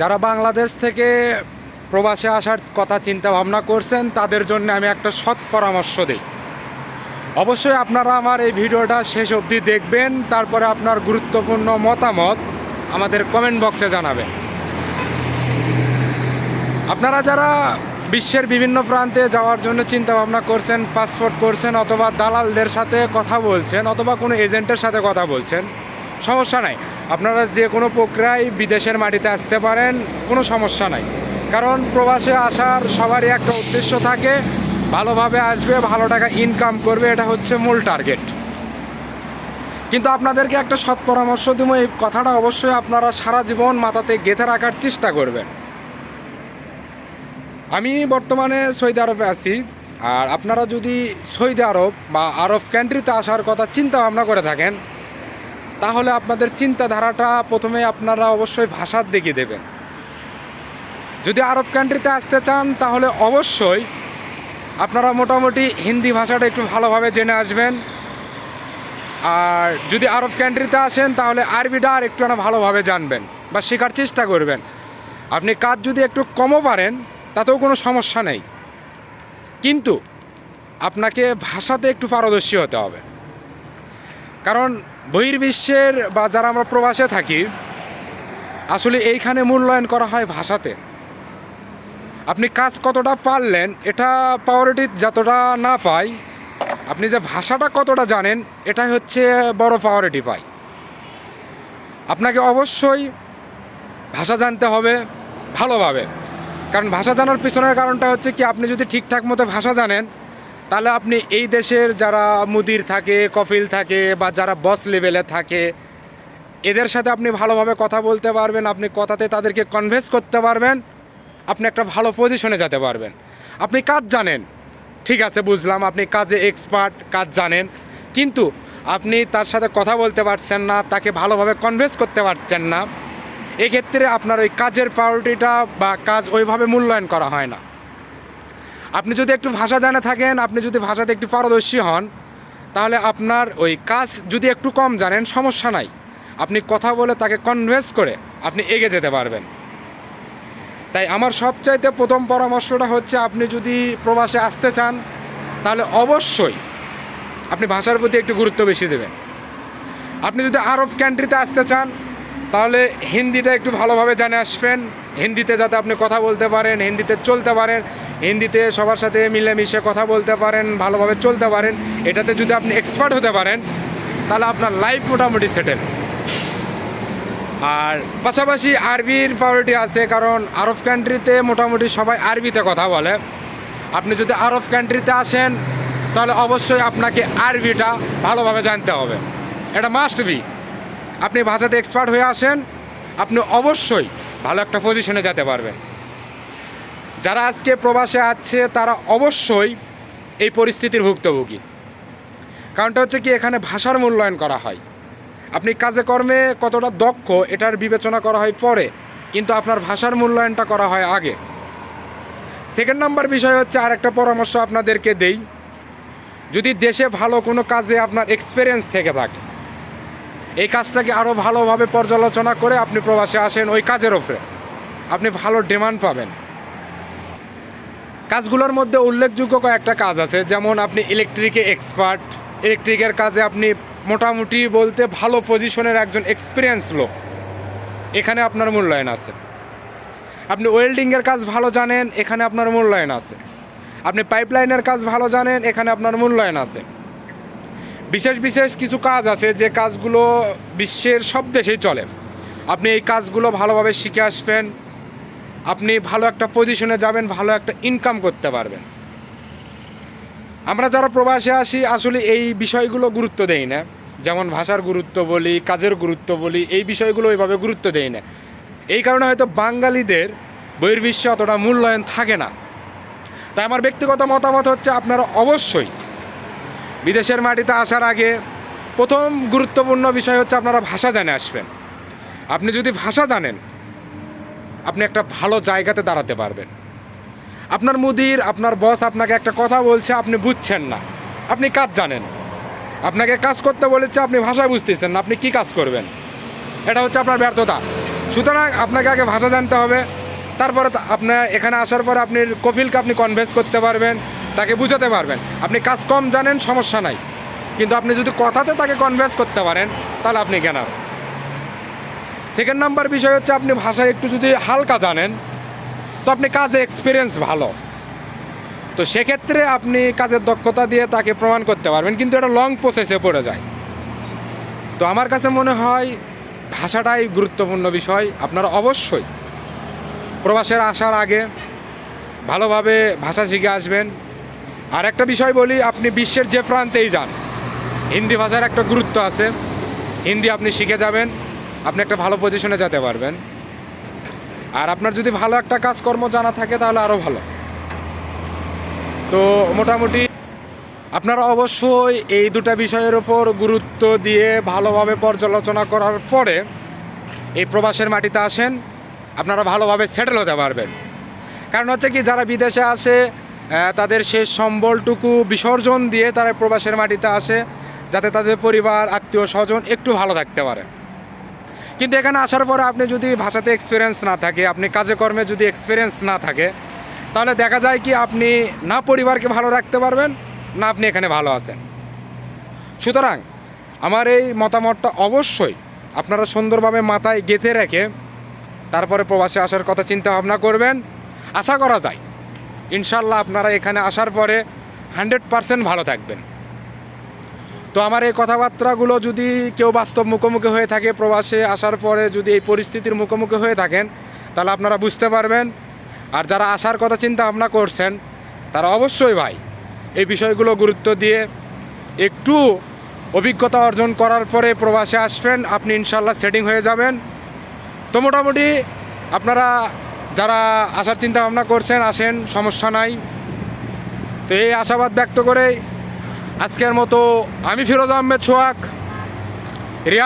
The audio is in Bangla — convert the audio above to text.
যারা বাংলাদেশ থেকে প্রবাসে আসার কথা চিন্তা ভাবনা করছেন, তাদের জন্য আমি একটা সৎ পরামর্শ দিই। অবশ্যই আপনারা আমার এই ভিডিওটা শেষ অবধি দেখবেন, তারপরে আপনার গুরুত্বপূর্ণ মতামত আমাদের কমেন্ট বক্সে জানাবেন। আপনারা যারা বিশ্বের বিভিন্ন প্রান্তে যাওয়ার জন্য চিন্তা ভাবনা করছেন পাসপোর্ট করছেন, অথবা দালালদের সাথে কথা বলছেন, অথবা কোনো এজেন্টের সাথে কথা বলছেন সমস্যা নাই। আপনারা যে কোনো প্রক্রিয়ায় বিদেশের মাটিতে আসতে পারেন, কোনো সমস্যা নাই। কারণ প্রবাসে আসার সবারই একটা উদ্দেশ্য থাকে, ভালোভাবে আসবে, ভালো টাকা ইনকাম করবে, এটা হচ্ছে মূল টার্গেট কিন্তু আপনাদেরকে একটা সৎ পরামর্শ দেবো, এই কথাটা অবশ্যই আপনারা সারা জীবন মাথাতে গেঁথে রাখার চেষ্টা করবেন। আমি বর্তমানে সৌদি আরবে আছি, আর আপনারা যদি সৌদি আরব বা আরব কান্ট্রিতে আসার কথা চিন্তা ভাবনা করে থাকেন তাহলে আপনাদের চিন্তাধারাটা প্রথমে আপনারা অবশ্যই ভাষার দিকে দেবেন। যদি আরব কান্ট্রিতে আসতে চান, তাহলে অবশ্যই আপনারা মোটামুটি হিন্দি ভাষাটা একটু ভালোভাবে জেনে আসবেন। আর যদি আরব কান্ট্রিতে আসেন, তাহলে আরবিটা আর একটু ভালোভাবে জানবেন বা শেখার চেষ্টা করবেন। আপনি কাজ যদি একটু কমও পারেন, তাতেও কোনো সমস্যা নেই। কিন্তু আপনাকে ভাষাতে একটু পারদর্শী হতে হবে। কারণ বহির্বিশ্বের বা যারা আমরা প্রবাসে থাকি, আসলে এইখানে মূল্যায়ন করা হয় ভাষাতে। আপনি কাজ কতটা পারলেন, এটা পাওয়ারিটি যতটা না পাই, আপনি যে ভাষাটা কতটা জানেন, এটাই হচ্ছে বড় পাওয়ারিটি পাই। আপনাকে অবশ্যই ভাষা জানতে হবে ভালোভাবে। কারণ ভাষা জানার পিছনের কারণটা হচ্ছে কি, আপনি যদি ঠিকঠাক মতো ভাষা জানেন তাহলে আপনি এই দেশের যারা মুদির থাকে, কফিল থাকে বা যারা বস লেভেলে থাকে, এদের সাথে আপনি ভালোভাবে কথা বলতে পারবেন, আপনি কথাতে তাদেরকে কনভেন্স করতে পারবেন, আপনি একটা ভালো পজিশনে যেতে পারবেন। আপনি কাজ জানেন, ঠিক আছে, বুঝলাম, আপনি কাজে এক্সপার্ট কাজ জানেন, কিন্তু আপনি তার সাথে কথা বলতে পারছেন না, তাকে ভালোভাবে কনভেন্স করতে পারছেন না, এক্ষেত্রে আপনার ওই কাজের প্রায়োরিটিটা বা কাজ ওইভাবে মূল্যায়ন করা হয় না। আপনি যদি একটু ভাষা জানে থাকেন, আপনি যদি ভাষাতে একটু পারদর্শী হন, তাহলে আপনার ওই কাজ যদি একটু কম জানেন, সমস্যা নাই। আপনি কথা বলে তাকে কনভেন্স করে আপনি এগিয়ে যেতে পারবেন। তাই আমার সবচাইতে প্রথম পরামর্শটা হচ্ছে, আপনি যদি প্রবাসে আসতে চান, তাহলে অবশ্যই আপনি ভাষার প্রতি একটু গুরুত্ব বেশি দেবেন। আপনি যদি আরব কান্ট্রিতে আসতে চান, তাহলে হিন্দিটা একটু ভালোভাবে জানে আসবেন। হিন্দিতে যাতে আপনি কথা বলতে পারেন, হিন্দিতে চলতে পারেন। হিন্দিতে সবার সাথে মিলেমিশে কথা বলতে পারেন, ভালোভাবে চলতে পারেন। এটাতে যদি আপনি এক্সপার্ট হতে পারেন, তাহলে আপনার লাইফ মোটামুটি সেটেল আর পাশাপাশি আরবির প্রায়োরিটি আছে, কারণ আরব কান্ট্রিতে মোটামুটি সবাই আরবিতে কথা বলে। আপনি যদি আরব কান্ট্রিতে আসেন, তাহলে অবশ্যই আপনাকে আরবিটা ভালোভাবে জানতে হবে। এটা মাস্ট বি আপনি ভাষাতে এক্সপার্ট হয়ে আসেন, আপনি অবশ্যই ভালো একটা পজিশনে যেতে পারবেন। যারা আজকে প্রবাসে আছে, তারা অবশ্যই এই পরিস্থিতির ভুক্তভোগী। কারণটা হচ্ছে কি, এখানে ভাষার মূল্যায়ন করা হয়। আপনি কাজে কর্মে কতটা দক্ষ, এটার বিবেচনা করা হয় পরে, কিন্তু আপনার ভাষার মূল্যায়নটা করা হয় আগে। সেকেন্ড নাম্বার বিষয় হচ্ছে, আরেকটা পরামর্শ আপনাদেরকে দেই। যদি দেশে ভালো কোনো কাজে আপনার এক্সপিরিয়েন্স থেকে থাকে, এই কাজটাকে আরও ভালোভাবে পর্যালোচনা করে আপনি প্রবাসে আসেন ওই কাজের ওপরে আপনি ভালো ডিমান্ড পাবেন। কাজগুলোর মধ্যে উল্লেখযোগ্য কয়েকটা কাজ আছে। যেমন আপনি ইলেকট্রিকে এক্সপার্ট ইলেকট্রিকের কাজে আপনি মোটামুটি বলতে ভালো পজিশনের একজন এক্সপিরিয়েন্স লোক। এখানে আপনার মূল্যায়ন আছে। আপনি ওয়েল্ডিংয়ের কাজ ভালো জানেন, এখানে আপনার মূল্যায়ন আছে। আপনি পাইপলাইনের কাজ ভালো জানেন, এখানে আপনার মূল্যায়ন আছে। বিশেষ বিশেষ কিছু কাজ আছে যে কাজগুলো বিশ্বের সব দেশেই চলে। আপনি এই কাজগুলো ভালোভাবে শিখে আসবেন। আপনি ভালো একটা পজিশনে যাবেন, ভালো একটা ইনকাম করতে পারবেন। আমরা যারা প্রবাসে আসি, আসলে এই বিষয়গুলো গুরুত্ব দেই না। যেমন ভাষার গুরুত্ব বলি, কাজের গুরুত্ব বলি, এই বিষয়গুলো ওইভাবে গুরুত্ব দেই না। এই কারণে হয়তো বাঙালিদের বহির্বিশ্বে অতটা মূল্যায়ন থাকে না। তাই আমার ব্যক্তিগত মতামত হচ্ছে আপনারা অবশ্যই বিদেশের মাটিতে আসার আগে প্রথম গুরুত্বপূর্ণ বিষয় হচ্ছে আপনারা ভাষা জানে আসবেন। আপনি যদি ভাষা জানেন একটা ভালো জায়গাতে দাঁড়াতে পারবেন। আপনার মুদির, আপনার বস আপনাকে একটা কথা বলছে, আপনি বুঝছেন না। আপনি কাজ জানেন। আপনাকে কাজ করতে বলেছে, আপনি ভাষা বুঝতেছেন না, আপনি কি কাজ করবেন? এটা হচ্ছে আপনার ব্যর্থতা। সুতরাং আপনাকে আগে ভাষা জানতে হবে। তারপরে আপনার এখানে আসার পর আপনি কফিলকে আপনি কনভেন্স করতে পারবেন, তাকে বুঝাতে পারবেন। আপনি কাজ কম জানেন, সমস্যা নাই। কিন্তু আপনি যদি কথাতে তাকে কনভেন্স করতে পারেন, তাহলে আপনি কেন সেকেন্ড নাম্বার বিষয় হচ্ছে আপনি ভাষা একটু যদি হালকা জানেন, তো আপনি কাজে এক্সপিরিয়েন্স ভালো। তো সেক্ষেত্রে আপনি কাজের দক্ষতা দিয়ে তাকে প্রমাণ করতে পারবেন, কিন্তু এটা লং প্রসেসে পড়ে যায়। তো আমার কাছে মনে হয় ভাষাটাই গুরুত্বপূর্ণ বিষয়, আপনারা অবশ্যই প্রবাসের আসার আগে ভালোভাবে ভাষা শিখে আসবেন। আর একটা বিষয় বলি, আপনি বিশ্বের যে প্রান্তেই যান, হিন্দি ভাষার একটা গুরুত্ব আছে, হিন্দি আপনি শিখে যাবেন। আপনি একটা ভালো পজিশনে যেতে পারবেন। আর আপনার যদি ভালো একটা কাজকর্ম জানা থাকে, তাহলে আরও ভালো। তো মোটামুটি আপনারা অবশ্যই এই দুটা বিষয়ের ওপর গুরুত্ব দিয়ে ভালোভাবে পর্যালোচনা করার পরে এই প্রবাসের মাটিতে আসেন, আপনারা ভালোভাবে সেটেল হতে পারবেন। কারণ হচ্ছে কি, যারা বিদেশে আসে তাদের শেষ সম্বলটুকু বিসর্জন দিয়ে তারা প্রবাসের মাটিতে আসে, যাতে তাদের পরিবার আত্মীয় স্বজন একটু ভালো থাকতে পারে। কিন্তু এখানে আসার পরে আপনি যদি ভাষাতে এক্সপিরিয়েন্স না থাকে, আপনি কাজে কর্মে যদি এক্সপিরিয়েন্স না থাকে, তাহলে দেখা যায় কি আপনি না পরিবারকে ভালো রাখতে পারবেন, না আপনি এখানে ভালো আছেন। সুতরাং আমার এই মতামতটা অবশ্যই আপনারা সুন্দরভাবে মাথায় গেঁথে রেখে তারপরে প্রবাসে আসার কথা চিন্তা ভাবনা করবেন। আশা করা যায় ইনশাল্লাহ আপনারা এখানে আসার পরে হান্ড্রেড পারসেন্ট ভালো থাকবেন। তো আমার এই কথাবার্তাগুলো যদি কেউ বাস্তব মুখোমুখি হয়ে থাকে প্রবাসে আসার পরে যদি এই পরিস্থিতির মুখোমুখি হয়ে থাকেন, তাহলে আপনারা বুঝতে পারবেন। আর যারা আসার কথা চিন্তা ভাবনা করছেন, তারা অবশ্যই ভাই এই বিষয়গুলো গুরুত্ব দিয়ে একটু অভিজ্ঞতা অর্জন করার পরে প্রবাসে আসবেন, আপনি ইনশাল্লাহ সেটিং হয়ে যাবেন। তো মোটামুটি আপনারা যারা আসার চিন্তা ভাবনা করছেন, আসেন, সমস্যা নাই। তো এই আশাবাদ ব্যক্ত করে আজকের মতো আমি ফিরোজ আহমেদ সোহাগ।